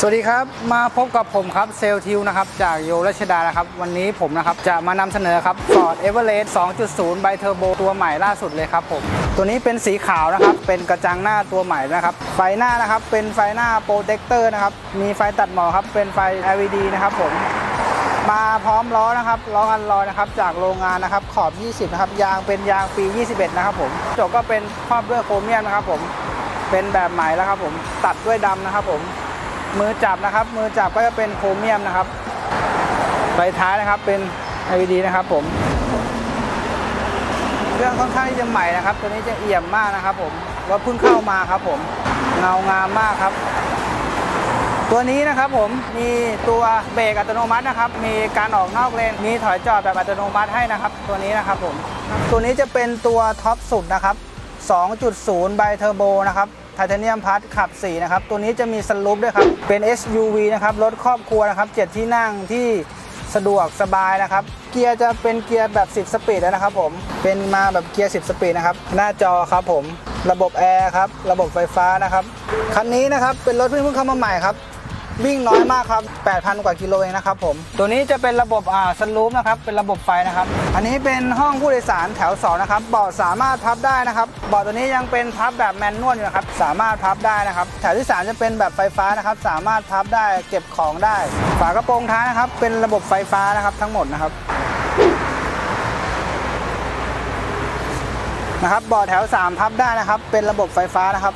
สวัสดีครับ มาพบกับผมครับเซลทิวนะครับจากโยรัชดานะครับ วันนี้ผมนะครับจะมานำเสนอครับ Ford Everest 2.0 Bi Turbo ตัวใหม่ล่าสุดเลยครับผมตัวนี้เป็นสีขาวนะครับ เป็นกระจังหน้าตัวใหม่นะครับ ไฟหน้านะครับ เป็นไฟหน้าโปรเทคเตอร์นะครับ มีไฟตัดหมอกครับ เป็นไฟ LED นะครับผมมาพร้อมล้อนะครับล้ออันลอยนะครับจากโรงงานนะครับขอบ 20 นะครับ ยางเป็นยางปี 21 นะครับผมจกก็เป็นครอบด้วยโครเมียมนะครับผมเป็นแบบใหม่แล้วครับผมตัดด้วยดำนะครับผม มือจับนะครับ มือจับก็จะเป็นโครเมียมนะครับไฟท้ายนะครับเป็น LED นะครับผมเครื่องค่อนข้างที่จะใหม่นะครับ ตัวนี้จะเอี่ยมมากนะครับ ผมรถเพิ่งเข้ามาครับ ผมเงางามมากครับ ตัวนี้นะครับผมมีตัวเบรกอัตโนมัตินะครับ มีการออกนอกเลนมีถอยจอดแบบอัตโนมัติให้นะครับ ตัวนี้นะครับผมตัวนี้จะเป็นตัวท็อปสุดนะครับ 2.0ไบเทอร์โบนะครับ ไทเทเนียมพัทขับ 4 นะครับ ตัวนี้จะมีสลูปด้วยครับ เป็น SUV นะครับ รถครอบครัวนะครับ 7 ที่นั่งที่สะดวกสบายนะครับ เกียร์จะเป็นเกียร์แบบ 10 สปีดแล้วนะครับผม เป็นมาแบบเกียร์ 10 สปีดนะครับ หน้าจอครับผม ระบบแอร์ครับ ระบบไฟฟ้านะครับ คันนี้นะครับ เป็นรถเพิ่งเข้ามาใหม่ครับ วิ่งน้อยมากครับ 8,000 กว่ากิโลเองนะครับผม ตัวนี้จะเป็นระบบอ่าสลูปนะครับ เป็นระบบไฟนะครับ อันนี้เป็นห้องผู้โดยสารแถว2นะครับ เบาะสามารถพับได้นะครับ เบาะตัวนี้ยังเป็นพับแบบแมนนวลอยู่นะครับ สามารถพับได้นะครับ แถวที่ 3 จะเป็นแบบไฟฟ้านะครับ สามารถพับได้ เก็บของได้ ฝากระโปรงท้ายนะครับ เป็นระบบไฟฟ้านะครับทั้งหมดนะครับนะครับเบาะแถว 3 พับได้นะครับ เป็นระบบไฟฟ้านะครับ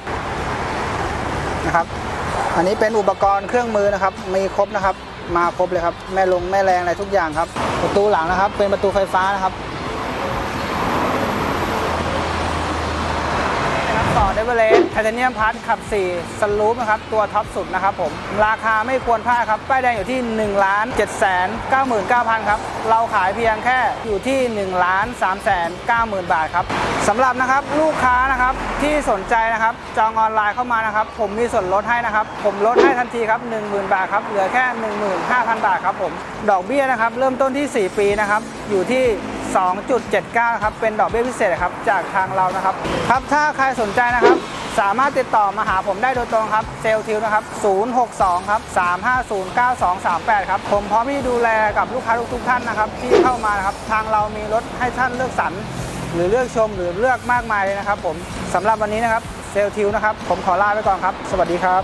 นะครับ อันนี้เป็นอุปกรณ์เครื่องมือนะครับ มีครบนะครับ มาครบเลยครับ แม่ลงแม่แรงอะไรทุกอย่างครับ ประตูหลังนะครับ เป็นประตูไฟฟ้านะครับ ต่อเดเวเลสไทเทเนียมพัทขับ 4 สลูปนะครับ ตัวท็อปสุดนะครับผม ราคาไม่ควรพลาดครับ ป้ายแดงอยู่ที่1ล้าน7 9 9 0 0 0 ครับ เราขายเพียงแค่อยู่ที่1ล้าน3 9 0 0 0 บาทครับสำหรับนะครับลูกค้านะครับที่สนใจนะครับจองออนไลน์เข้ามานะครับ ผมมีส่วนลดให้นะครับ ผมลดให้ทันทีครับ10,000 บาทครับเหลือแค่ 15,000 บาทครับผมดอกเบี้ยนะครับเริ่มต้นที่ 4 ปีนะครับอยู่ที่ 2.79 ครับเป็นดอกเบี้ยพิเศษครับจากทางเรานะครับครับถ้าใครสนใจนะครับ สามารถติดต่อมาหาผมได้โดยตรงครับเซลทิวนะครับ 062 ครับ 3509238 ครับ ผมพร้อมที่ดูแลกับลูกค้าทุกๆท่านนะครับ ที่เข้ามานะครับ ทางเรามีรถให้ท่านเลือกสรรหรือเลือกชมหรือเลือกมากมายเลยนะครับ ผมสำหรับวันนี้นะครับเซลทิวนะครับ ผมขอลาไปก่อนครับ สวัสดีครับ